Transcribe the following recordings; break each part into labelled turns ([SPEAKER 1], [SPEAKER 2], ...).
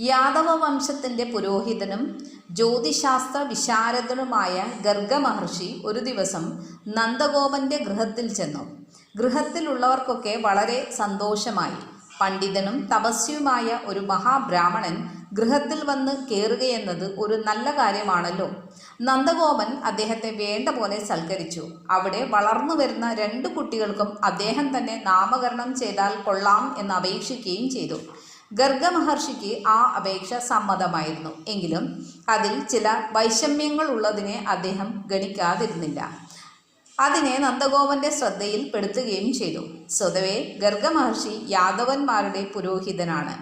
[SPEAKER 1] യാദവ വംശത്തിന്റെ പുരോഹിതനും ജ്യോതിശാസ്ത്ര വിശാരദനുമായ ഗർഗ മഹർഷി ഒരു ദിവസം നന്ദഗോപന്റെ ഗൃഹത്തിൽ ചെന്നു. ഗൃഹത്തിലുള്ളവർക്കൊക്കെ വളരെ സന്തോഷമായി. പണ്ഡിതനും തപസ്വിയുമായ ഒരു മഹാബ്രാഹ്മണൻ ഗൃഹത്തിൽ വന്ന് കയറുകയെന്നത് ഒരു നല്ല കാര്യമാണല്ലോ. നന്ദഗോപൻ അദ്ദേഹത്തെ വേണ്ട പോലെ സൽക്കരിച്ചു. അവിടെ വളർന്നു വരുന്ന രണ്ട് കുട്ടികൾക്കും അദ്ദേഹം തന്നെ നാമകരണം ചെയ്താൽ കൊള്ളാം എന്ന് അപേക്ഷിക്കുകയും ചെയ്തു. ഗർഗ മഹർഷിക്ക് ആ അപേക്ഷ സമ്മതമായിരുന്നു. എങ്കിലും അതിൽ ചില വൈഷമ്യങ്ങൾ ഉള്ളതിനെ അദ്ദേഹം ഗണിക്കാതിരുന്നില്ല. അതിനെ നന്ദഗോപന്റെ ശ്രദ്ധയിൽ പെടുത്തുകയും ചെയ്തു. സ്വതവേ ഗർഗ മഹർഷി യാദവന്മാരുടെ പുരോഹിതനാണ്.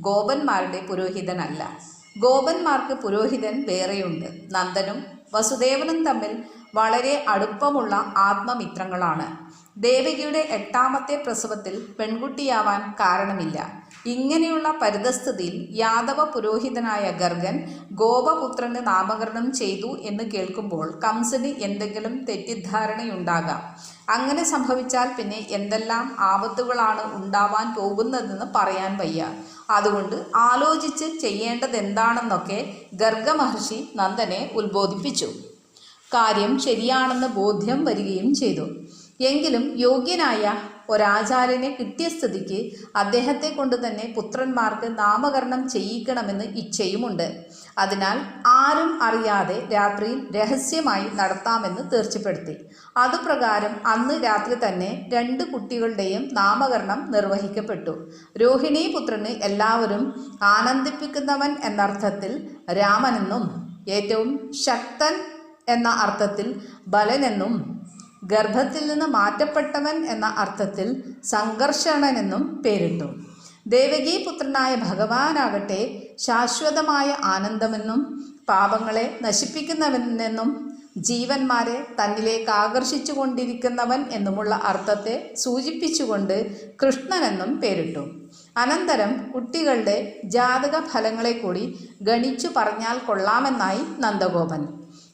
[SPEAKER 1] ഗോപന്മാരുടെ പുരോഹിതനല്ല. ഗോപന്മാർക്ക് പുരോഹിതൻ വേറെയുണ്ട്. നന്ദനും വസുദേവനും തമ്മിൽ വളരെ അടുപ്പമുള്ള ആത്മമിത്രങ്ങളാണ്. ദേവികയുടെ എട്ടാമത്തെ പ്രസവത്തിൽ പെൺകുട്ടിയാവാൻ കാരണമില്ല. ഇങ്ങനെയുള്ള പരിതസ്ഥിതിയിൽ യാദവ പുരോഹിതനായ ഗർഗൻ ഗോപപുത്രന് നാമകരണം ചെയ്തു എന്ന് കേൾക്കുമ്പോൾ കംസന് എന്തെങ്കിലും തെറ്റിദ്ധാരണയുണ്ടാകാം. അങ്ങനെ സംഭവിച്ചാൽ പിന്നെ എന്തെല്ലാം ആപത്തുകളാണ് ഉണ്ടാവാൻ പോകുന്നതെന്ന് പറയാൻ വയ്യ. അതുകൊണ്ട് ആലോചിച്ച് ചെയ്യേണ്ടതെന്താണെന്നൊക്കെ ഗർഗ മഹർഷി നന്ദനെ ഉത്ബോധിപ്പിച്ചു. കാര്യം ശരിയാണെന്ന് ബോധ്യം വരികയും ചെയ്തു. എങ്കിലും യോഗ്യനായ ഒരാചാര്യനെ കിട്ടിയ സ്ഥിതിക്ക് അദ്ദേഹത്തെ കൊണ്ട് തന്നെ പുത്രന്മാർക്ക് നാമകരണം ചെയ്യിക്കണമെന്ന് ഇച്ഛയുമുണ്ട്. അതിനാൽ ആരും അറിയാതെ രാത്രിയിൽ രഹസ്യമായി നടത്താമെന്ന് തീർച്ചപ്പെടുത്തി. അതുപ്രകാരം അന്ന് രാത്രി തന്നെ രണ്ട് കുട്ടികളുടെയും നാമകരണം നിർവഹിക്കപ്പെട്ടു. രോഹിണി പുത്രന് എല്ലാവരും ആനന്ദിപ്പിക്കുന്നവൻ എന്നർത്ഥത്തിൽ രാമനെന്നും ഏറ്റവും ശക്തൻ എന്ന അർത്ഥത്തിൽ ബലനെന്നും ഗർഭത്തിൽ നിന്ന് മാറ്റപ്പെട്ടവൻ എന്ന അർത്ഥത്തിൽ സംഘർഷണനെന്നും പേരിട്ടു. ദേവകീപുത്രനായ ഭഗവാനാകട്ടെ ശാശ്വതമായ ആനന്ദമെന്നും പാപങ്ങളെ നശിപ്പിക്കുന്നവനെന്നും ജീവന്മാരെ തന്നിലേക്ക് ആകർഷിച്ചു കൊണ്ടിരിക്കുന്നവൻ എന്നുമുള്ള അർത്ഥത്തെ സൂചിപ്പിച്ചുകൊണ്ട് കൃഷ്ണനെന്നും പേരിട്ടു. അനന്തരം കുട്ടികളുടെ ജാതക ഫലങ്ങളെ കൂടി ഗണിച്ചു പറഞ്ഞാൽ കൊള്ളാമെന്നായി നന്ദഗോപൻ.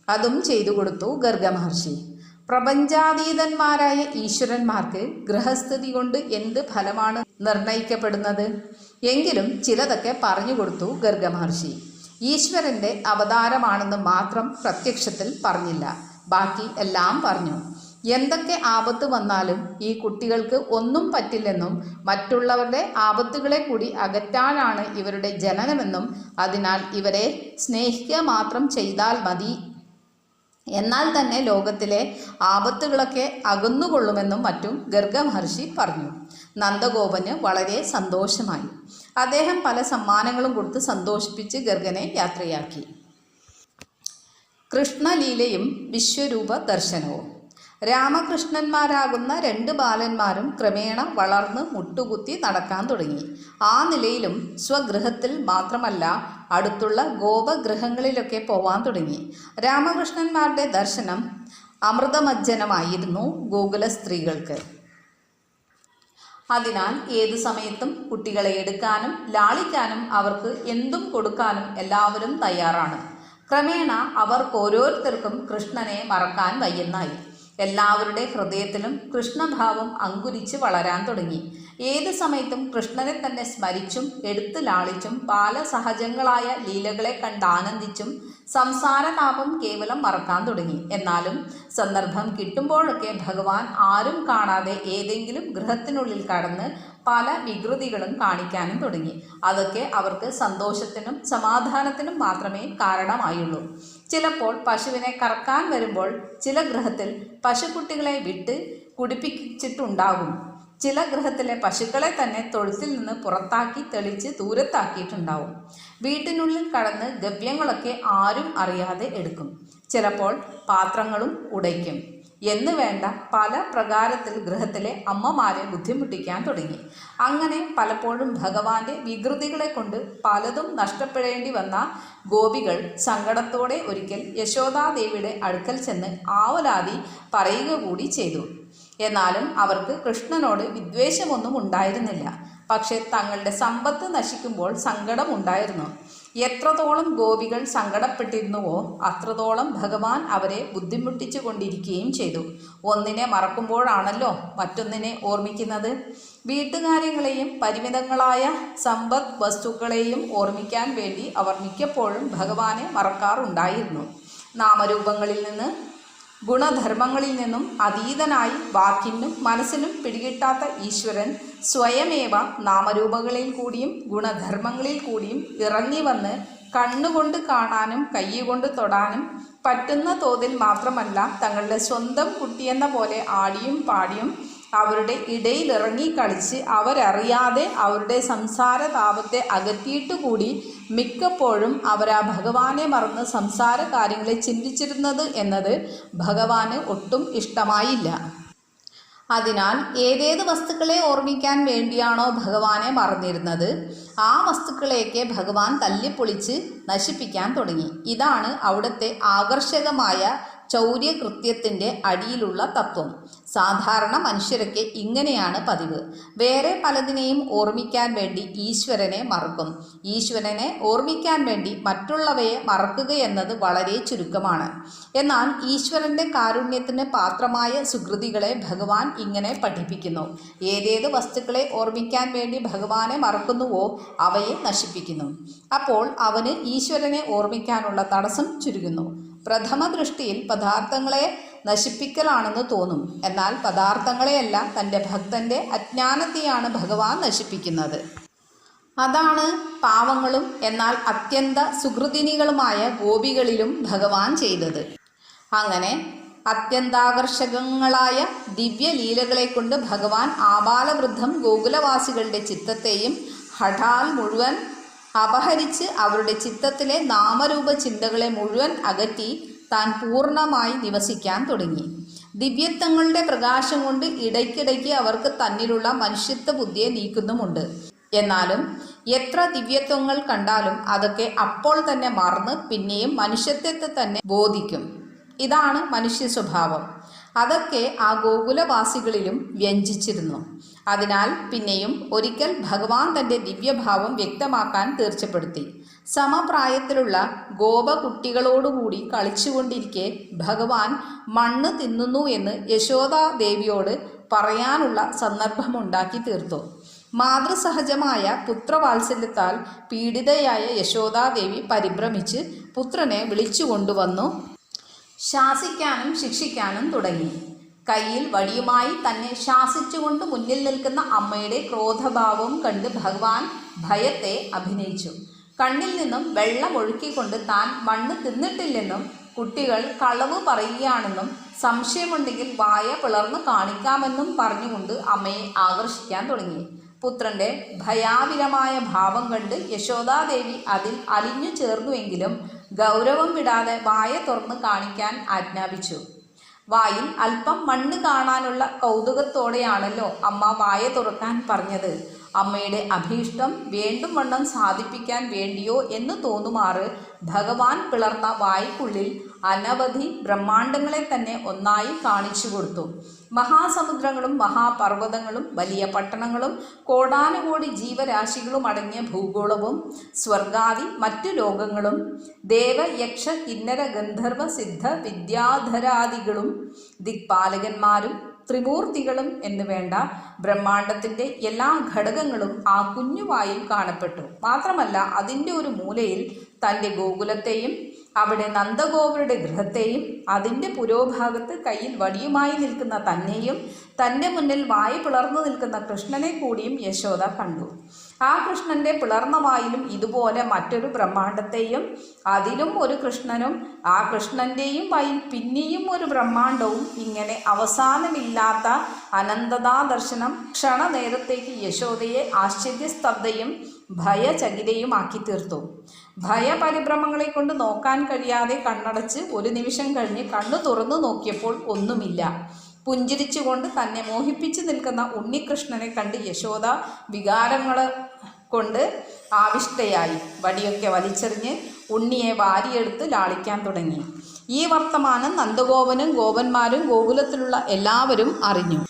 [SPEAKER 1] അതും ചെയ്തു കൊടുത്തു ഗർഗമഹർഷി. പ്രപഞ്ചാതീതന്മാരായ ഈശ്വരന്മാർക്ക് ഗൃഹസ്ഥിതി കൊണ്ട് എന്ത് ഫലമാണ് നിർണയിക്കപ്പെടുന്നത്? എങ്കിലും ചിലതൊക്കെ പറഞ്ഞു കൊടുത്തു ഗർഗമഹർഷി. ഈശ്വരന്റെ അവതാരമാണെന്ന് മാത്രം പ്രത്യക്ഷത്തിൽ പറഞ്ഞില്ല. ബാക്കി എല്ലാം പറഞ്ഞു. എന്തൊക്കെ ആപത്ത് വന്നാലും ഈ കുട്ടികൾക്ക് ഒന്നും പറ്റില്ലെന്നും മറ്റുള്ളവരുടെ ആപത്തുകളെ കൂടി അകറ്റാനാണ് ഇവരുടെ ജനനമെന്നും അതിനാൽ ഇവരെ സ്നേഹിക്കുക മാത്രം ചെയ്താൽ മതി എന്നാൽ തന്നെ ലോകത്തിലെ ആപത്തുകളൊക്കെ അകന്നുകൊള്ളുമെന്നും മറ്റും ഗർഗ മഹർഷി പറഞ്ഞു. നന്ദഗോപന് വളരെ സന്തോഷമായി. അദ്ദേഹം പല സമ്മാനങ്ങളും കൊടുത്ത് സന്തോഷിപ്പിച്ച് ഗർഗനെ യാത്രയാക്കി. കൃഷ്ണലീലയും വിശ്വരൂപ ദർശനവും. രാമകൃഷ്ണന്മാരാകുന്ന രണ്ട് ബാലന്മാരും ക്രമേണ വളർന്ന് മുട്ടുകുത്തി നടക്കാൻ തുടങ്ങി. ആ നിലയിലും സ്വഗൃഹത്തിൽ മാത്രമല്ല അടുത്തുള്ള ഗോപഗൃഹങ്ങളിലൊക്കെ പോവാൻ തുടങ്ങി. രാമകൃഷ്ണന്മാരുടെ ദർശനം അമൃതമജ്ജനമായിരുന്നു ഗോകുല സ്ത്രീകൾക്ക്. അതിനാൽ ഏതു സമയത്തും കുട്ടികളെ എടുക്കാനും ലാളിക്കാനും അവർക്ക് എന്തും കൊടുക്കാനും എല്ലാവരും തയ്യാറാണ്. ക്രമേണ അവർക്ക് ഓരോരുത്തർക്കും കൃഷ്ണനെ മറക്കാൻ വയ്യെന്നായി. എല്ലാവരുടെ ഹൃദയത്തിലും കൃഷ്ണഭാവം അങ്കുരിച്ച് വളരാൻ തുടങ്ങി. ഏത് സമയത്തും കൃഷ്ണനെ തന്നെ സ്മരിച്ചും എടുത്തു ലാളിച്ചും ബാലസഹജങ്ങളായ ലീലകളെ കണ്ട് ആനന്ദിച്ചും സംസാരതാപം കേവലം മറക്കാൻ തുടങ്ങി. എന്നാലും സന്ദർഭം കിട്ടുമ്പോഴൊക്കെ ഭഗവാൻ ആരും കാണാതെ ഏതെങ്കിലും ഗൃഹത്തിനുള്ളിൽ കടന്ന് പല വികൃതികളും കാണിക്കാനും തുടങ്ങി. അതൊക്കെ അവർക്ക് സന്തോഷത്തിനും സമാധാനത്തിനും മാത്രമേ കാരണമായുള്ളൂ. ചിലപ്പോൾ പശുവിനെ കറക്കാൻ വരുമ്പോൾ ചില ഗ്രഹത്തിൽ പശുക്കുട്ടികളെ വിട്ട് കുടിപ്പിച്ചിട്ടുണ്ടാകും. ചില ഗ്രഹത്തിലെ പശുക്കളെ തന്നെ തൊഴുത്തിൽ നിന്ന് പുറത്താക്കി തെളിച്ച് ദൂരത്താക്കിയിട്ടുണ്ടാവും. വീട്ടിനുള്ളിൽ കടന്ന് ഗവ്യങ്ങളൊക്കെ ആരും അറിയാതെ എടുക്കും. ചിലപ്പോൾ പാത്രങ്ങളും ഉടയ്ക്കും. എന്ന് വേണ്ട പല പ്രകാരത്തിൽ ഗൃഹത്തിലെ അമ്മമാരെ ബുദ്ധിമുട്ടിക്കാൻ തുടങ്ങി. അങ്ങനെ പലപ്പോഴും ഭഗവാന്റെ വികൃതികളെ കൊണ്ട് പലതും നഷ്ടപ്പെടേണ്ടി വന്ന ഗോപികൾ സങ്കടത്തോടെ ഒരിക്കൽ യശോദാദേവിയുടെ അടുക്കൽ ചെന്ന് ആവലാതി പറയുക കൂടി ചെയ്തു. എന്നാലും അവർക്ക് കൃഷ്ണനോട് വിദ്വേഷമൊന്നും ഉണ്ടായിരുന്നില്ല. പക്ഷേ തങ്ങളുടെ സമ്പത്ത് നശിക്കുമ്പോൾ സങ്കടമുണ്ടായിരുന്നു. എത്രത്തോളം ഗോപികൾ സങ്കടപ്പെട്ടിരുന്നുവോ അത്രത്തോളം ഭഗവാൻ അവരെ ബുദ്ധിമുട്ടിച്ചു കൊണ്ടിരിക്കുകയും ചെയ്തു. ഒന്നിനെ മറക്കുമ്പോഴാണല്ലോ മറ്റൊന്നിനെ ഓർമ്മിക്കുന്നത്. വീട്ടുകാര്യങ്ങളെയും പരിമിതങ്ങളായ സമ്പദ് വസ്തുക്കളെയും ഓർമ്മിക്കാൻ വേണ്ടി അവർ മിക്കപ്പോഴും ഭഗവാനെ മറക്കാറുണ്ടായിരുന്നു. നാമരൂപങ്ങളിൽ നിന്ന് ഗുണധർമ്മങ്ങളിൽ നിന്നും അതീതനായി വാക്കിനും മനസ്സിനും പിടികിട്ടാത്ത ഈശ്വരൻ സ്വയമേവ നാമരൂപങ്ങളിൽ കൂടിയും ഗുണധർമ്മങ്ങളിൽ കൂടിയും ഇറങ്ങി വന്ന് കണ്ണുകൊണ്ട് കാണാനും കൈകൊണ്ട് തൊടാനും പറ്റുന്ന തോതിൽ മാത്രമല്ല തങ്ങളുടെ സ്വന്തം കുട്ടിയെന്ന പോലെ ആടിയും പാടിയും അവരുടെ ഇടയിൽ ഇറങ്ങി കളിച്ച് അവരറിയാതെ അവരുടെ സംസാര താപത്തെ അകറ്റിയിട്ട് കൂടി മിക്കപ്പോഴും അവരാ ഭഗവാനെ മറന്ന് സംസാര കാര്യങ്ങളെ ചിന്തിച്ചിരുന്നത് എന്നത് ഭഗവാന് ഒട്ടും ഇഷ്ടമായില്ല. അതിനാൽ ഏതേത് വസ്തുക്കളെ ഓർമ്മിക്കാൻ വേണ്ടിയാണോ ഭഗവാനെ മറന്നിരുന്നത് ആ വസ്തുക്കളെയൊക്കെ ഭഗവാൻ തല്ലിപ്പൊളിച്ച് നശിപ്പിക്കാൻ തുടങ്ങി. ഇതാണ് അവിടുത്തെ ആകർഷകമായ ചൗര്യകൃത്യത്തിന്റെ അടിയിലുള്ള തത്വം. സാധാരണ മനുഷ്യരൊക്കെ ഇങ്ങനെയാണ് പതിവ്. വേറെ പലതിനെയും ഓർമ്മിക്കാൻ വേണ്ടി ഈശ്വരനെ മറക്കും. ഈശ്വരനെ ഓർമ്മിക്കാൻ വേണ്ടി മറ്റുള്ളവയെ മറക്കുക എന്നത് വളരെ ചുരുക്കമാണ്. എന്നാൽ ഈശ്വരന്റെ കാരുണ്യത്തിന് പാത്രമായ സുകൃതികളെ ഭഗവാൻ ഇങ്ങനെ പഠിപ്പിക്കുന്നു. ഏതേത് വസ്തുക്കളെ ഓർമ്മിക്കാൻ വേണ്ടി ഭഗവാനെ മറക്കുന്നുവോ അവയെ നശിപ്പിക്കുന്നു. അപ്പോൾ അവന് ഈശ്വരനെ ഓർമ്മിക്കാനുള്ള തടസ്സം ചുരുങ്ങുന്നു. പ്രഥമ ദൃഷ്ടിയിൽ പദാർത്ഥങ്ങളെ നശിപ്പിക്കലാണെന്ന് തോന്നും. എന്നാൽ പദാർത്ഥങ്ങളെയല്ല തന്റെ ഭക്തന്റെ അജ്ഞാനത്തെയാണ് ഭഗവാൻ നശിപ്പിക്കുന്നത്. അതാണ് പാവങ്ങളും എന്നാൽ അത്യന്ത സുഹൃതിനികളുമായ ഗോപികളിലും ഭഗവാൻ ചെയ്തത്. അങ്ങനെ അത്യന്താകർഷകങ്ങളായ ദിവ്യലീലകളെ കൊണ്ട് ഭഗവാൻ ആബാലവൃദ്ധം ഗോകുലവാസികളുടെ ചിത്തത്തെയും ഹഠാൽ മുഴുവൻ അപഹരിച്ച് അവരുടെ ചിത്തത്തിലെ നാമരൂപ ചിന്തകളെ മുഴുവൻ അകറ്റി താൻ പൂർണമായി നിവസിക്കാൻ തുടങ്ങി. ദിവ്യത്വങ്ങളുടെ പ്രകാശം കൊണ്ട് ഇടയ്ക്കിടയ്ക്ക് അവർക്ക് തന്നിലുള്ള മനുഷ്യത്വ ബുദ്ധിയെ നീക്കുന്നുമുണ്ട്. എന്നാലും എത്ര ദിവ്യത്വങ്ങൾ കണ്ടാലും അതൊക്കെ അപ്പോൾ തന്നെ മറന്ന് പിന്നെയും മനുഷ്യത്വത്തെ തന്നെ ബോധിക്കും. ഇതാണ് മനുഷ്യ സ്വഭാവം. അതൊക്കെ ആ ഗോകുലവാസികളിലും വ്യഞ്ജിച്ചിരുന്നു അതിനാൽ പിന്നെയും ഒരിക്കൽ ഭഗവാൻ തന്റെ ദിവ്യഭാവം വ്യക്തമാക്കാൻ തീർച്ചപ്പെടുത്തി. സമപ്രായത്തിലുള്ള ഗോപകുട്ടികളോടുകൂടി കളിച്ചുകൊണ്ടിരിക്കെ ഭഗവാൻ മണ്ണ് തിന്നുന്നു എന്ന് യശോദാദേവിയോട് പറയാനുള്ള സന്ദർഭമുണ്ടാക്കി തീർത്തു. മാതൃസഹജമായ പുത്രവാത്സല്യത്താൽ പീഡിതയായ യശോദാദേവി പരിഭ്രമിച്ച് പുത്രനെ വിളിച്ചു കൊണ്ടുവന്നു ശാസിക്കാനും ശിക്ഷിക്കാനും തുടങ്ങി. കയ്യിൽ വടിയുമായി തന്നെ ശാസിച്ചുകൊണ്ട് മുന്നിൽ നിൽക്കുന്ന അമ്മയുടെ ക്രോധഭാവവും കണ്ട് ഭഗവാൻ ഭയത്തെ അഭിനയിച്ചു. കണ്ണിൽ നിന്നും വെള്ളം ഒഴുക്കിക്കൊണ്ട് താൻ മണ്ണ് തിന്നിട്ടില്ലെന്നും കുട്ടികൾ കളവ് പറയുകയാണെന്നും സംശയമുണ്ടെങ്കിൽ വായ പിളർന്നു കാണിക്കാമെന്നും പറഞ്ഞുകൊണ്ട് അമ്മയെ ആകർഷിക്കാൻ തുടങ്ങി. പുത്രന്റെ ഭയാവിരമായ ഭാവം കണ്ട് യശോദാദേവി അതിൽ അലിഞ്ഞു ചേർന്നുവെങ്കിലും ഗൗരവം വിടാതെ വായ തുറന്ന് കാണിക്കാൻ ആജ്ഞാപിച്ചു. വായിൽ അല്പം മണ്ണ് കാണാനുള്ള കൗതുകത്തോടെയാണല്ലോ അമ്മ വായ തുറക്കാൻ പറഞ്ഞത്. അമ്മയുടെ അഭീഷ്ടം വേണ്ടും വണ്ണം സാധിപ്പിക്കാൻ വേണ്ടിയോ എന്ന് തോന്നുമാറ് ഭഗവാൻ പിളർന്ന വായ്ക്കുള്ളിൽ അനവധി ബ്രഹ്മാണ്ടങ്ങളെ തന്നെ ഒന്നായി കാണിച്ചു കൊടുത്തു. മഹാസമുദ്രങ്ങളും മഹാപർവതങ്ങളും വലിയ പട്ടണങ്ങളും കോടാനുകോടി ജീവരാശികളും അടങ്ങിയ ഭൂഗോളവും സ്വർഗാദി മറ്റു ലോകങ്ങളും ദേവ യക്ഷ കിന്നര ഗന്ധർവ സിദ്ധ വിദ്യാധരാദികളും ദിക്പാലകന്മാരും ത്രിമൂർത്തികളും എന്ന് വേണ്ട ബ്രഹ്മാണ്ടത്തിന്റെ എല്ലാ ഘടകങ്ങളും ആ കുഞ്ഞുവായിൽ കാണപ്പെട്ടു. മാത്രമല്ല അതിന്റെ ഒരു മൂലയിൽ തന്റെ ഗോകുലത്തെയും അവിടെ നന്ദഗോപരുടെ ഗൃഹത്തെയും അതിന്റെ പുരോഭാഗത്ത് കയ്യിൽ വടിയുമായി നിൽക്കുന്ന തന്നെയും തന്റെ മുന്നിൽ വായി പിളർന്നു നിൽക്കുന്ന കൃഷ്ണനെ കൂടിയും യശോദ കണ്ടു. ആ കൃഷ്ണന്റെ പിളർന്ന വായിലും ഇതുപോലെ മറ്റൊരു ബ്രഹ്മാണ്ടത്തെയും അതിലും ഒരു കൃഷ്ണനും ആ കൃഷ്ണന്റെയും വായിൽ പിന്നെയും ഒരു ബ്രഹ്മാണ്ടവും ഇങ്ങനെ അവസാനമില്ലാത്ത അനന്തതാ ദർശനം ക്ഷണനേരത്തേക്ക് യശോദയെ ആശ്ചര്യസ്തബ്ധയും ഭയചകിതയുമാക്കി തീർത്തു. ഭയപരിഭ്രമങ്ങളെ കൊണ്ട് നോക്കാൻ കഴിയാതെ കണ്ണടച്ച് ഒരു നിമിഷം കഴിഞ്ഞ് കണ്ണു തുറന്നു നോക്കിയപ്പോൾ ഒന്നുമില്ല. പുഞ്ചിരിച്ചുകൊണ്ട് തന്നെ മോഹിപ്പിച്ചു നിൽക്കുന്ന ഉണ്ണികൃഷ്ണനെ കണ്ട് യശോദ വികാരങ്ങൾ കൊണ്ട് ആവിഷ്ടയായി വടിയൊക്കെ വലിച്ചെറിഞ്ഞ് ഉണ്ണിയെ വാരിയെടുത്ത് ലാളിക്കാൻ തുടങ്ങി. ഈ വർത്തമാനം നന്ദഗോപനും ഗോപന്മാരും ഗോകുലത്തിലുള്ള എല്ലാവരും അറിഞ്ഞു.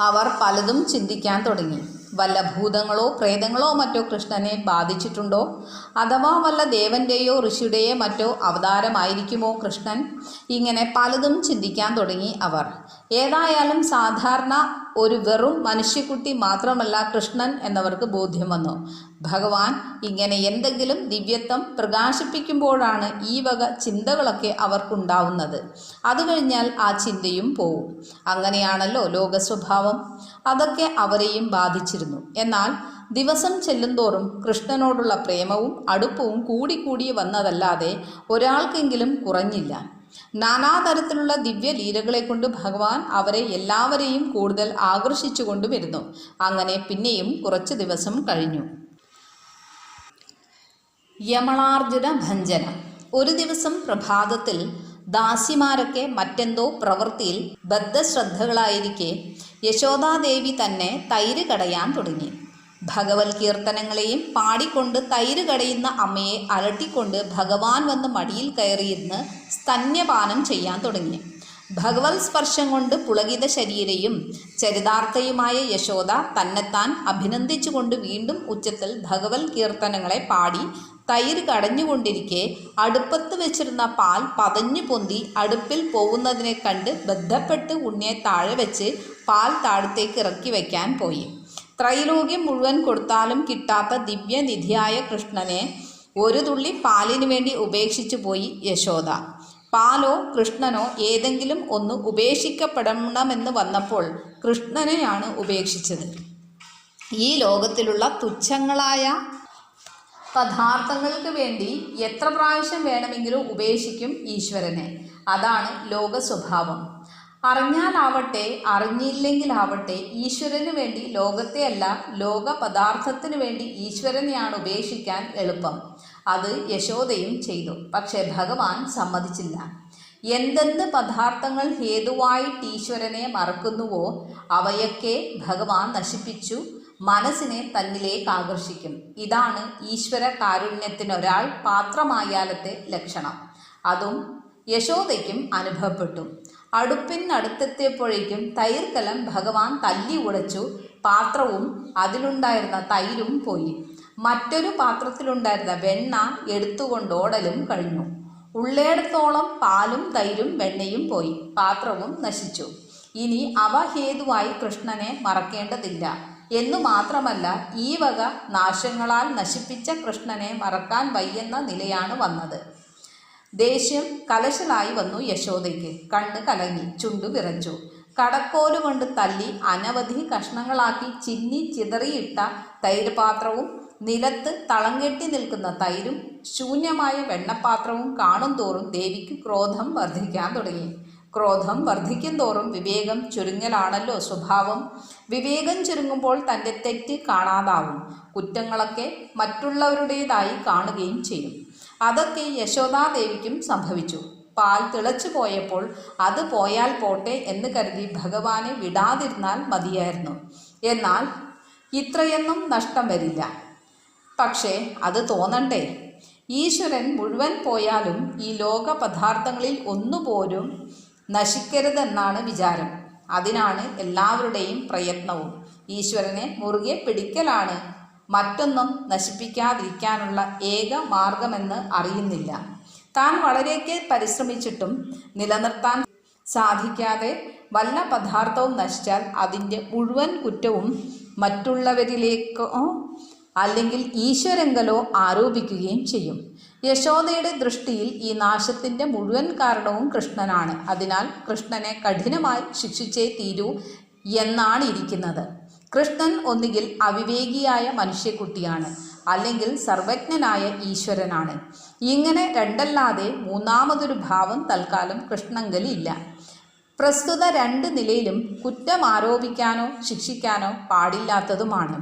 [SPEAKER 1] അവർ പലതും ചിന്തിക്കാൻ തുടങ്ങി. വല്ല ഭൂതങ്ങളോ പ്രേതങ്ങളോ മറ്റോ കൃഷ്ണനെ ബാധിച്ചിട്ടുണ്ടോ? അഥവാ വല്ല ദേവന്റെയോ ഋഷിയുടെയോ മറ്റോ അവതാരമായിരിക്കുമോ കൃഷ്ണൻ? ഇങ്ങനെ പലതും ചിന്തിക്കാൻ തുടങ്ങി അവർ. ഏതായാലും സാധാരണ ഒരു വെറും മനുഷ്യക്കുട്ടി മാത്രമല്ല കൃഷ്ണൻ എന്നവർക്ക് ബോധ്യം വന്നു. ഭഗവാൻ ഇങ്ങനെ എന്തെങ്കിലും ദിവ്യത്വം പ്രകാശിപ്പിക്കുമ്പോഴാണ് ഈ വക ചിന്തകളൊക്കെ അവർക്കുണ്ടാവുന്നത്. അത് കഴിഞ്ഞാൽ ആ ചിന്തയും പോവും. അങ്ങനെയാണല്ലോ ലോക സ്വഭാവം അതൊക്കെ അവരെയും ബാധിച്ചിരുന്നു. എന്നാൽ ദിവസം ചെല്ലുന്തോറും കൃഷ്ണനോടുള്ള പ്രേമവും അടുപ്പവും കൂടിക്കൂടി വന്നതല്ലാതെ ഒരാൾക്കെങ്കിലും കുറഞ്ഞില്ല. നാനാതരത്തിലുള്ള ദിവ്യ ലീലകളെ കൊണ്ട് ഭഗവാൻ അവരെ എല്ലാവരെയും കൂടുതൽ ആകർഷിച്ചു കൊണ്ടുവരുന്നു അങ്ങനെ പിന്നെയും കുറച്ച് ദിവസം കഴിഞ്ഞു. യമളാർജുന ഭഞ്ജന. ഒരു ദിവസം പ്രഭാതത്തിൽ ദാസിമാരൊക്കെ മറ്റെന്തോ പ്രവൃത്തിയിൽ ബദ്ധശ്രദ്ധകളായിരിക്കെ യശോദാദേവി തന്നെ തൈര് കടയാൻ തുടങ്ങി. ഭഗവത് കീർത്തനങ്ങളെയും പാടിക്കൊണ്ട് തൈര് കടയുന്ന അമ്മയെ അലട്ടിക്കൊണ്ട് ഭഗവാൻ വന്ന് മടിയിൽ കയറിയിരുന്ന് സ്തന്യപാനം ചെയ്യാൻ തുടങ്ങി. ഭഗവത് സ്പർശം കൊണ്ട് പുളകിത ശരീരയും ചരിതാർത്ഥയുമായ യശോദ തന്നെത്താൻ അഭിനന്ദിച്ചുകൊണ്ട് വീണ്ടും ഉച്ചത്തിൽ ഭഗവത് കീർത്തനങ്ങളെ പാടി തൈര് കടഞ്ഞുകൊണ്ടിരിക്കെ അടുപ്പത്ത് വെച്ചിരുന്ന പാൽ പതഞ്ഞു പൊന്തി അടുപ്പിൽ പോകുന്നതിനെ കണ്ട് ബന്ധപ്പെട്ട് ഉണ്ണിയെ താഴെ വെച്ച് പാൽ താഴത്തേക്ക് ഇറക്കി വയ്ക്കാൻ പോയി. ത്രൈലോക്യം മുഴുവൻ കൊടുത്താലും കിട്ടാത്ത ദിവ്യനിധിയായ കൃഷ്ണനെ ഒരു തുള്ളി പാലിനു വേണ്ടി ഉപേക്ഷിച്ചു പോയി യശോദ. പാലോ കൃഷ്ണനോ ഏതെങ്കിലും ഒന്ന് ഉപേക്ഷിക്കപ്പെടണമെന്ന് വന്നപ്പോൾ കൃഷ്ണനെയാണ് ഉപേക്ഷിച്ചത്. ഈ ലോകത്തിലുള്ള തുച്ഛങ്ങളായ പദാർത്ഥങ്ങൾക്ക് വേണ്ടി എത്ര പ്രാവശ്യം വേണമെങ്കിലും ഉപേക്ഷിക്കും ഈശ്വരനെ. അതാണ് ലോക സ്വഭാവം അറിഞ്ഞാലാവട്ടെ അറിഞ്ഞില്ലെങ്കിലാവട്ടെ ഈശ്വരന് വേണ്ടി ലോകത്തെയല്ല ലോക പദാർത്ഥത്തിന് വേണ്ടി ഈശ്വരനെയാണ് ഉപേക്ഷിക്കാൻ എളുപ്പം. അത് യശോദയും ചെയ്തു. പക്ഷേ ഭഗവാൻ സമ്മതിച്ചില്ല. എന്തെന്ത് പദാർത്ഥങ്ങൾ ഹേതുവായിട്ട് ഈശ്വരനെ മറക്കുന്നുവോ അവയൊക്കെ ഭഗവാൻ നശിപ്പിച്ചു മനസ്സിനെ തന്നിലേക്ക് ആകർഷിക്കും. ഇതാണ് ഈശ്വര കാരുണ്യത്തിനൊരാൾ പാത്രമായാലത്തെ ലക്ഷണം. അതും യശോദയ്ക്കും അനുഭവപ്പെട്ടു. അടുപ്പിനടുത്തെത്തിയപ്പോഴേക്കും തൈർക്കലം ഭഗവാൻ തല്ലി ഉടച്ചു പാത്രവും അതിലുണ്ടായിരുന്ന തൈരും പോയി. മറ്റൊരു പാത്രത്തിലുണ്ടായിരുന്ന വെണ്ണ എടുത്തുകൊണ്ട് ഓടലും കഴിഞ്ഞു. ഉള്ളേടത്തോളം പാലും തൈരും വെണ്ണയും പോയി. പാത്രവും നശിച്ചു. ഇനി അവ ഹേതുവായി കൃഷ്ണനെ മറക്കേണ്ടതില്ല. എന്നു മാത്രമല്ല ഈ വക നാശങ്ങളാൽ നശിപ്പിച്ച കൃഷ്ണനെ മറക്കാൻ വയ്യെന്ന നിലയാണ് വന്നത്. ദേഷ്യം കലശലായി വന്നു യശോദയ്ക്ക്. കണ്ണ് കലങ്ങി ചുണ്ടു വിറച്ചു. കടക്കോലുകൊണ്ട് തല്ലി അനവധി കഷ്ണങ്ങളാക്കി ചിന്നി ചിതറിയിട്ട തൈര് പാത്രവും നിലത്ത് തളം കെട്ടി നിൽക്കുന്ന തൈരും ശൂന്യമായ വെണ്ണപാത്രവും കാണും തോറും ദേവിക്ക് ക്രോധം വർദ്ധിക്കാൻ തുടങ്ങി. ക്രോധം വർദ്ധിക്കും തോറും വിവേകം ചുരുങ്ങലാണല്ലോ സ്വഭാവം. വിവേകം ചുരുങ്ങുമ്പോൾ തന്റെ തെറ്റ് കാണാതാവും. കുറ്റങ്ങളൊക്കെ മറ്റുള്ളവരുടേതായി കാണുകയും ചെയ്യും. അതൊക്കെ യശോദാദേവിക്കും സംഭവിച്ചു. പാൽ തിളച്ചു പോയപ്പോൾ അത് പോയാൽ പോട്ടെ എന്ന് കരുതി ഭഗവാനെ വിടാതിരുന്നാൽ മതിയായിരുന്നു. എന്നാൽ ഇത്രയൊന്നും നഷ്ടം വരില്ല. പക്ഷേ അത് തോന്നണ്ടേ. ഈശ്വരൻ മുഴുവൻ പോയാലും ഈ ലോക പദാർത്ഥങ്ങളിൽ ഒന്നുപോലും നശിക്കരുതെന്നാണ് വിചാരം. അതിനാണ് എല്ലാവരുടെയും പ്രയത്നവും. ഈശ്വരനെ മുറുകെ പിടിക്കലാണ്. മറ്റൊന്നും നശിപ്പിക്കാതിരിക്കാനുള്ള ഏക മാർഗമെന്ന് അറിയുന്നില്ല. താൻ വളരെയൊക്കെ പരിശ്രമിച്ചിട്ടും നിലനിർത്താൻ സാധിക്കാതെ വല്ല പദാർത്ഥവും നശിച്ചാൽ അതിന്റെ മുഴുവൻ കുറ്റവും മറ്റുള്ളവരിലേക്കോ അല്ലെങ്കിൽ ഈശ്വരങ്കലോ ആരോപിക്കുകയും ചെയ്യും. യശോദയുടെ ദൃഷ്ടിയിൽ ഈ നാശത്തിന്റെ മുഴുവൻ കാരണവും കൃഷ്ണനാണ്. അതിനാൽ കൃഷ്ണനെ കഠിനമായി ശിക്ഷിച്ചേ തീരൂ എന്നാണ് ഇരിക്കുന്നത്. കൃഷ്ണൻ ഒന്നുകിൽ അവിവേകിയായ മനുഷ്യക്കുട്ടിയാണ് അല്ലെങ്കിൽ സർവജ്ഞനായ ഈശ്വരനാണ്. ഇങ്ങനെ രണ്ടല്ലാതെ മൂന്നാമതൊരു ഭാവം തൽക്കാലം കൃഷ്ണങ്കലില്ല പ്രസ്തുത രണ്ട് നിലയിലും കുറ്റം ആരോപിക്കാനോ ശിക്ഷിക്കാനോ പാടില്ലാത്തതുമാണ്.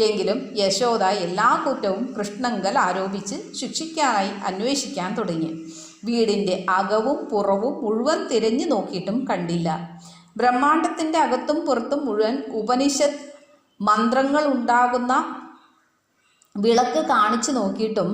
[SPEAKER 1] എങ്കിലും യശോദ എല്ലാ കുറ്റവും കൃഷ്ണങ്കൽ ആരോപിച്ച് ശിക്ഷിക്കാനായി അന്വേഷിക്കാൻ തുടങ്ങി. വീടിന്റെ അകവും പുറവും മുഴുവൻ തിരഞ്ഞു നോക്കിയിട്ടും കണ്ടില്ല. ബ്രഹ്മാണ്ടത്തിന്റെ അകത്തും പുറത്തും മുഴുവൻ ഉപനിഷത്ത് മന്ത്രങ്ങൾ ഉണ്ടാകുന്ന വിളക്ക് കാണിച്ചു നോക്കിയിട്ടും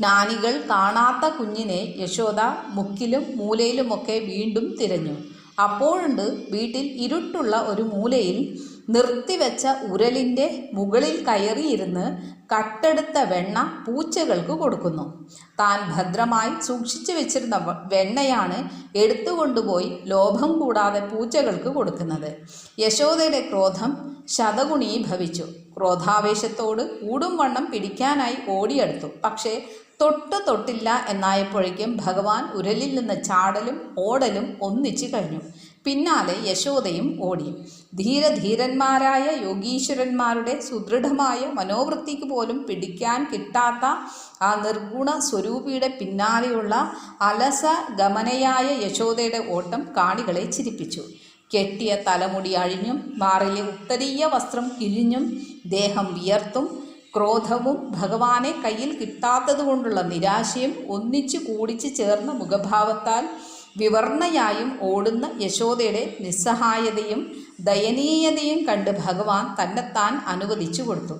[SPEAKER 1] ജ്ഞാനികൾ കാണാത്ത കുഞ്ഞിനെ യശോദ മുക്കിലും മൂലയിലുമൊക്കെ വീണ്ടും തിരഞ്ഞു. അപ്പോഴുണ്ട് വീട്ടിൽ ഇരുട്ടുള്ള ഒരു മൂലയിൽ നിർത്തിവെച്ച ഉരലിന്റെ മുകളിൽ കയറിയിരുന്ന് കട്ടെടുത്ത വെണ്ണ പൂച്ചകൾക്ക് കൊടുക്കുന്നു. താൻ ഭദ്രമായി സൂക്ഷിച്ചു വെച്ചിരുന്ന വെണ്ണയാണ് എടുത്തുകൊണ്ടുപോയി ലോഭം കൂടാതെ പൂച്ചകൾക്ക് കൊടുക്കുന്നത്. യശോദയുടെ ക്രോധം ശതഗുണീഭവിച്ചു. ക്രോധാവേശത്തോട് കൂടും വണ്ണം പിടിക്കാനായി ഓടിയെടുത്തു. പക്ഷേ തൊട്ട് തൊട്ടില്ല എന്നായപ്പോഴേക്കും ഭഗവാൻ ഉരലിൽ നിന്ന് ചാടലും ഓടലും ഒന്നിച്ചു കഴിഞ്ഞു. പിന്നാലെ യശോദയും ഓടി. ധീരധീരന്മാരായ യോഗീശ്വരന്മാരുടെ സുദൃഢമായ മനോവൃത്തിക്ക് പോലും പിടിക്കാൻ കിട്ടാത്ത ആ നിർഗുണ സ്വരൂപിയുടെ പിന്നാലെയുള്ള അലസ ഗമനയായ യശോദയുടെ ഓട്ടം കാണികളെ ചിരിപ്പിച്ചു. കെട്ടിയ തലമുടി അഴിഞ്ഞും മാറിലെ ഉത്തരീയ വസ്ത്രം കിഴിഞ്ഞും ദേഹം വിയർത്തും ക്രോധവും ഭഗവാനെ കയ്യിൽ കിട്ടാത്തതുകൊണ്ടുള്ള നിരാശയും ഒന്നിച്ചു കൂടിച്ചു ചേർന്ന മുഖഭാവത്താൽ വിവർണയായും ഓടുന്ന യശോദയുടെ നിസ്സഹായതയും ദയനീയതയും കണ്ട് ഭഗവാൻ തന്നെത്താൻ അനുവദിച്ചു കൊടുത്തു.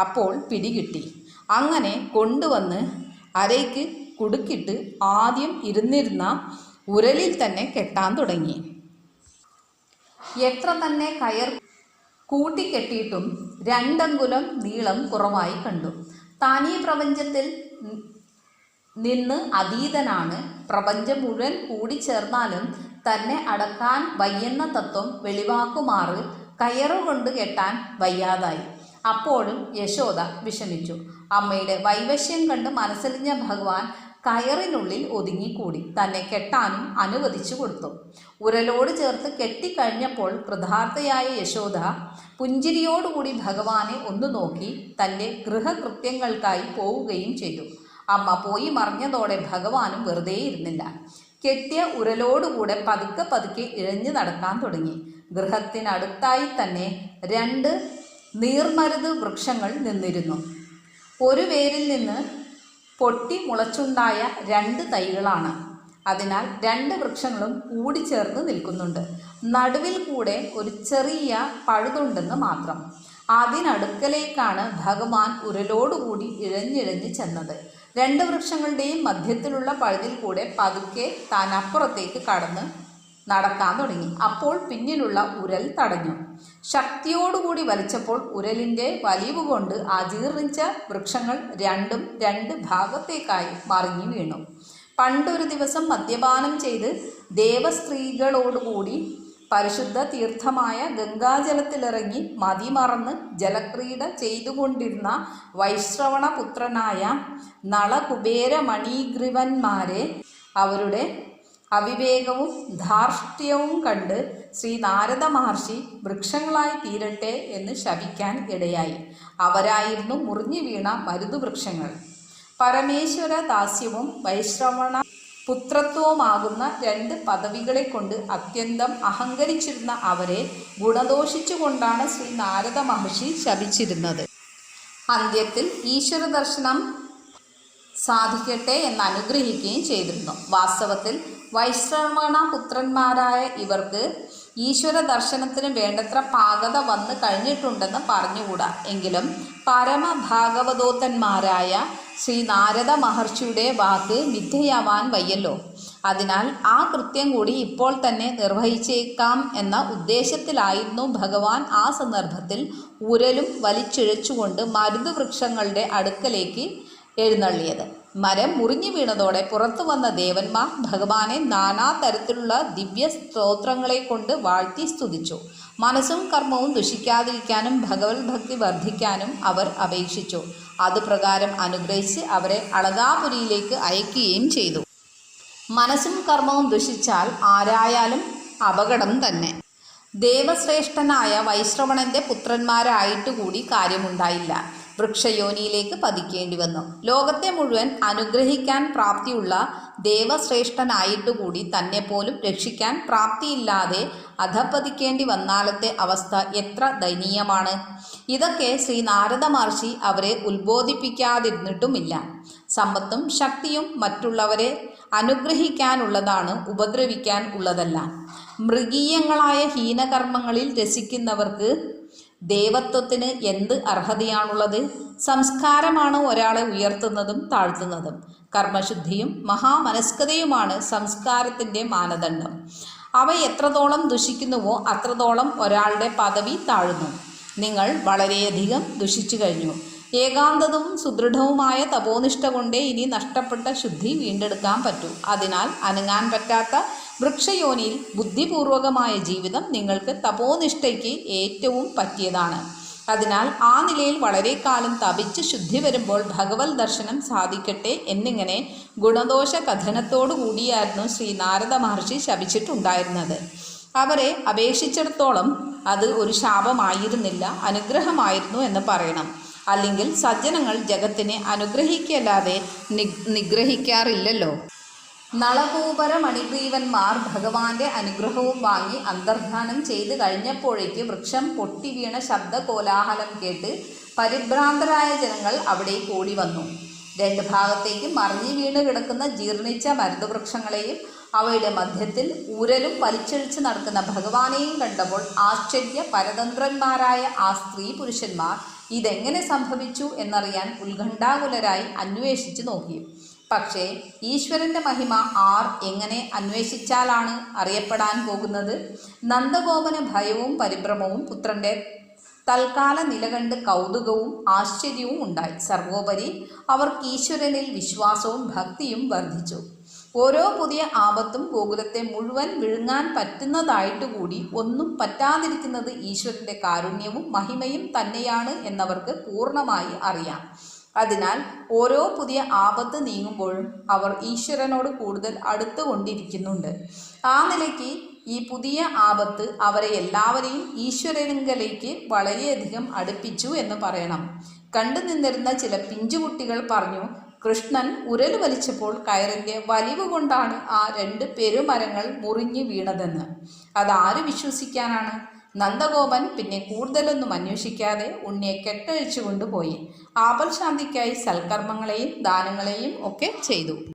[SPEAKER 1] അപ്പോൾ പിടികിട്ടി. അങ്ങനെ കൊണ്ടുവന്ന് അരയ്ക്ക് കുടുക്കിട്ട് ആദ്യം ഇരുന്നിരുന്ന ഉരലിൽ തന്നെ കെട്ടാൻ തുടങ്ങി. എത്ര തന്നെ കയർ കൂട്ടിക്കെട്ടിയിട്ടും രണ്ടങ്കുലം നീളം കുറവായി കണ്ടു. താനീ പ്രപഞ്ചത്തിൽ നിന്ന് അതീതനാണ്. പ്രപഞ്ചം മുഴുവൻ കൂടിച്ചേർന്നാലും തന്നെ അടക്കാൻ വയ്യെന്ന തത്വം വെളിവാക്കുമാറ് കയറുകൊണ്ട് കെട്ടാൻ വയ്യാതായി. അപ്പോഴും യശോദ വിഷമിച്ചു. അമ്മയുടെ വൈവശ്യം കണ്ട് മനസ്സലിഞ്ഞ ഭഗവാൻ കയറിനുള്ളിൽ ഒതുങ്ങിക്കൂടി. തന്നെ കെട്ടാനും അനുവദിച്ചു കൊടുത്തു. ഉരലോട് ചേർത്ത് കെട്ടിക്കഴിഞ്ഞപ്പോൾ കൃതാർത്ഥയായ യശോദ പുഞ്ചിരിയോടുകൂടി ഭഗവാനെ ഒന്ന് നോക്കി തന്റെ ഗൃഹകൃത്യങ്ങൾക്കായി പോവുകയും ചെയ്തു. അമ്മ പോയി മറിഞ്ഞതോടെ ഭഗവാനും വെറുതെ ഇരുന്നില്ല. കെട്ടിയ ഉരലോടുകൂടെ പതുക്കെ പതുക്കെ ഇഴഞ്ഞു നടക്കാൻ തുടങ്ങി. ഗൃഹത്തിനടുത്തായി തന്നെ രണ്ട് നീർമരുത് വൃക്ഷങ്ങൾ നിന്നിരുന്നു. ഒരു വേരിൽ നിന്ന് പൊട്ടി മുളച്ചുണ്ടായ രണ്ട് തൈകളാണ്. അതിനാൽ രണ്ട് വൃക്ഷങ്ങളും കൂടിച്ചേർന്ന് നിൽക്കുന്നുണ്ട്. നടുവിൽ കൂടെ ഒരു ചെറിയ പഴുതുണ്ടെന്ന് മാത്രം. അതിനടുക്കലേക്കാണ് ഭഗവാൻ ഉരലോടുകൂടി ഇഴഞ്ഞിഴഞ്ഞ് ചെന്നത്. രണ്ട് വൃക്ഷങ്ങളുടെയും മധ്യത്തിലുള്ള പഴുതിൽ കൂടെ പതുക്കെ താൻ അപ്പുറത്തേക്ക് കടന്ന് നടക്കാൻ തുടങ്ങി. അപ്പോൾ പിന്നിലുള്ള ഉരൽ തടഞ്ഞു. ശക്തിയോടുകൂടി വലിച്ചപ്പോൾ ഉരലിന്റെ വലിവ് കൊണ്ട് അജീർണിച്ച വൃക്ഷങ്ങൾ രണ്ടും രണ്ട് ഭാഗത്തേക്കായി മറിഞ്ഞു വീണു. പണ്ടൊരു ദിവസം മദ്യപാനം ചെയ്ത് ദേവസ്ത്രീകളോടുകൂടി പരിശുദ്ധ തീർത്ഥമായ ഗംഗാജലത്തിലിറങ്ങി മതിമറന്ന് ജലക്രീഡ ചെയ്തുകൊണ്ടിരുന്ന വൈശ്രവണ പുത്രനായ നളകുബേരമണീഗ്രീവന്മാരെ അവരുടെ അവിവേകവും ധാർഷ്ട്യവും കണ്ട് ശ്രീ നാരദ മഹർഷി വൃക്ഷങ്ങളായി തീരട്ടെ എന്ന് ശപിക്കാൻ ഇടയായി. അവരായിരുന്നു മുറിഞ്ഞു വീണ മരുതുവൃക്ഷങ്ങൾ പരമേശ്വര ദാസ്യവും വൈശ്രവണ പുത്രത്വവുമാകുന്ന രണ്ട് പദവികളെ കൊണ്ട് അത്യന്തം അഹങ്കരിച്ചിരുന്ന അവരെ ഗുണദോഷിച്ചുകൊണ്ടാണ് ശ്രീ നാരദ മഹർഷി ശപിച്ചിരുന്നത്. അന്ത്യത്തിൽ ഈശ്വര ദർശനം സാധിക്കട്ടെ എന്ന് അനുഗ്രഹിക്കുകയും ചെയ്തിരുന്നു. വാസ്തവത്തിൽ വൈശ്രവണ പുത്രന്മാരായ ഇവർക്ക് ഈശ്വര ദർശനത്തിന് വേണ്ടത്ര പാകത വന്നു കഴിഞ്ഞിട്ടുണ്ടെന്ന് പറഞ്ഞുകൂടാ. എങ്കിലും പരമഭാഗവതോത്തന്മാരായ ശ്രീ നാരദ മഹർഷിയുടെ വാക്ക് വിദ്യയാവാൻ വയ്യല്ലോ. അതിനാൽ ആ കൃത്യം കൂടി ഇപ്പോൾ തന്നെ നിർവഹിച്ചേക്കാം എന്ന ഉദ്ദേശത്തിലായിരുന്നു ഭഗവാൻ ആ സന്ദർഭത്തിൽ ഉരലും വലിച്ചിഴച്ചുകൊണ്ട് മരുതുവൃക്ഷങ്ങളുടെ അടുക്കലേക്ക് എഴുന്നള്ളിയത്. മരം മുറിഞ്ഞു വീണതോടെ പുറത്തു വന്ന ദേവന്മാർ ഭഗവാനെ നാനാ തരത്തിലുള്ള ദിവ്യ സ്തോത്രങ്ങളെ കൊണ്ട് വാഴ്ത്തി സ്തുതിച്ചു. മനസ്സും കർമ്മവും ദുഷിക്കാതിരിക്കാനും ഭഗവത് ഭക്തി വർദ്ധിക്കാനും അവർ അപേക്ഷിച്ചു. അതുപ്രകാരം അനുഗ്രഹിച്ച് അവരെ അളകാപുരിയിലേക്ക് അയക്കുകയും ചെയ്തു. മനസ്സും കർമ്മവും ദുഷിച്ചാൽ ആരായാലും അപകടം തന്നെ. ദേവശ്രേഷ്ഠനായ വൈശ്രവണന്റെ പുത്രന്മാരായിട്ട് കൂടി കാര്യമുണ്ടായില്ല. വൃക്ഷയോനിയിലേക്ക് പതിക്കേണ്ടി വന്നു. ലോകത്തെ മുഴുവൻ അനുഗ്രഹിക്കാൻ പ്രാപ്തിയുള്ള ദേവശ്രേഷ്ഠനായിട്ടുകൂടി തന്നെ പോലും രക്ഷിക്കാൻ പ്രാപ്തിയില്ലാതെ അധപ്പതിക്കേണ്ടി വന്നാലത്തെ അവസ്ഥ എത്ര ദയനീയമാണ്. ഇതൊക്കെ ശ്രീ നാരദ മഹർഷി അവരെ ഉത്ബോധിപ്പിക്കാതിരുന്നിട്ടുമില്ല. സമ്പത്തും ശക്തിയും മറ്റുള്ളവരെ അനുഗ്രഹിക്കാനുള്ളതാണ് ഉപദ്രവിക്കാൻ ഉള്ളതല്ല. മൃഗീയങ്ങളായ ഹീനകർമ്മങ്ങളിൽ രസിക്കുന്നവർക്ക് ദേവത്വത്തിന് എന്ത് അർഹതയാണുള്ളത്? സംസ്കാരമാണ് ഒരാളെ ഉയർത്തുന്നതും താഴ്ത്തുന്നതും. കർമ്മശുദ്ധിയും മഹാമനസ്കതയുമാണ് സംസ്കാരത്തിന്റെ മാനദണ്ഡം. അവ എത്രത്തോളം ദുഷിക്കുന്നുവോ അത്രത്തോളം ഒരാളുടെ പദവി താഴുന്നു. നിങ്ങൾ വളരെയധികം ദുഷിച്ചു കഴിഞ്ഞു. ഏകാന്തവും സുദൃഢവുമായ തപോനിഷ്ഠ കൊണ്ടേ ഇനി നഷ്ടപ്പെട്ട ശുദ്ധി വീണ്ടെടുക്കാൻ പറ്റൂ. അതിനാൽ അനങ്ങാൻ പറ്റാത്ത വൃക്ഷയോനിയിൽ ബുദ്ധിപൂർവകമായ ജീവിതം നിങ്ങൾക്ക് തപോനിഷ്ഠയ്ക്ക് ഏറ്റവും പറ്റിയതാണ്. അതിനാൽ ആ നിലയിൽ വളരെ കാലം തപിച്ച് ശുദ്ധി വരുമ്പോൾ ഭഗവത് ദർശനം സാധിക്കട്ടെ എന്നിങ്ങനെ ഗുണദോഷ കഥനത്തോടു കൂടിയായിരുന്നു ശ്രീ നാരദ മഹർഷി ശപിച്ചിട്ടുണ്ടായിരുന്നത്. അവരെ അപേക്ഷിച്ചിടത്തോളം അത് ഒരു ശാപമായിരുന്നില്ല അനുഗ്രഹമായിരുന്നു എന്ന് പറയണം. അല്ലെങ്കിൽ സജ്ജനങ്ങൾ ജഗത്തിനെ അനുഗ്രഹിക്കല്ലാതെ നിഗ്രഹിക്കാറില്ലല്ലോ. നളകൂപര മണിഗ്രീവന്മാർ ഭഗവാന്റെ അനുഗ്രഹവും വാങ്ങി അന്തർധാനം ചെയ്തു കഴിഞ്ഞപ്പോഴേക്ക് വൃക്ഷം പൊട്ടി വീണ ശബ്ദ കോലാഹലം കേട്ട് പരിഭ്രാന്തരായ ജനങ്ങൾ അവിടെ കൂടി വന്നു. രണ്ട് ഭാഗത്തേക്ക് മറിഞ്ഞു വീണ് കിടക്കുന്ന ജീർണിച്ച മരുതവൃക്ഷങ്ങളെയും അവയുടെ മധ്യത്തിൽ ഉരലും വലിച്ചഴിച്ച് നടക്കുന്ന ഭഗവാനെയും കണ്ടപ്പോൾ ആശ്ചര്യ പരതന്ത്രന്മാരായ ആ സ്ത്രീ പുരുഷന്മാർ ഇതെങ്ങനെ സംഭവിച്ചു എന്നറിയാൻ ഉത്കണ്ഠാകുലരായി അന്വേഷിച്ചു നോക്കി. പക്ഷേ ഈശ്വരന്റെ മഹിമ ആർ എങ്ങനെ അന്വേഷിച്ചാലാണ് അറിയപ്പെടാൻ പോകുന്നത്? നന്ദഗോപന ഭയവും പരിഭ്രമവും പുത്രന്റെ തൽക്കാല നിലകണ്ട് കൗതുകവും ആശ്ചര്യവും ഉണ്ടായി. സർവോപരി അവർക്ക് ഈശ്വരനിൽ വിശ്വാസവും ഭക്തിയും വർദ്ധിച്ചു. ഓരോ പുതിയ ആപത്തും ഗോകുലത്തെ മുഴുവൻ വിഴുങ്ങാൻ പറ്റുന്നതായിട്ട് കൂടി ഒന്നും പറ്റാതിരിക്കുന്നത് ഈശ്വരന്റെ കാരുണ്യവും മഹിമയും തന്നെയാണ് എന്നവർക്ക് പൂർണമായി അറിയാം. അതിനാൽ ഓരോ പുതിയ ആപത്ത് നീങ്ങുമ്പോഴും അവർ ഈശ്വരനോട് കൂടുതൽ അടുത്തുകൊണ്ടിരിക്കുന്നുണ്ട്. ആ നിലയ്ക്ക് ഈ പുതിയ ആപത്ത് അവരെ എല്ലാവരെയും ഈശ്വരങ്കലേക്ക് വളരെയധികം അടുപ്പിച്ചു എന്ന് പറയണം. കണ്ടു നിന്നിരുന്ന ചില പിഞ്ചുകുട്ടികൾ പറഞ്ഞു കൃഷ്ണൻ ഉരൽ വലിച്ചപ്പോൾ കയറിന്റെ വലിവ് കൊണ്ടാണ് ആ രണ്ട് പെരുമരങ്ങൾ മുറിഞ്ഞു വീണതെന്ന്. അതാര് വിശ്വസിക്കാനാണ്? നന്ദഗോപൻ പിന്നെ കൂടുതലൊന്നും അന്വേഷിക്കാതെ ഉണ്ണിയെ കെട്ടഴിച്ചു കൊണ്ടുപോയി. ആപൽശാന്തിക്കായി സൽക്കർമ്മങ്ങളെയും ദാനങ്ങളെയും ഒക്കെ ചെയ്തു.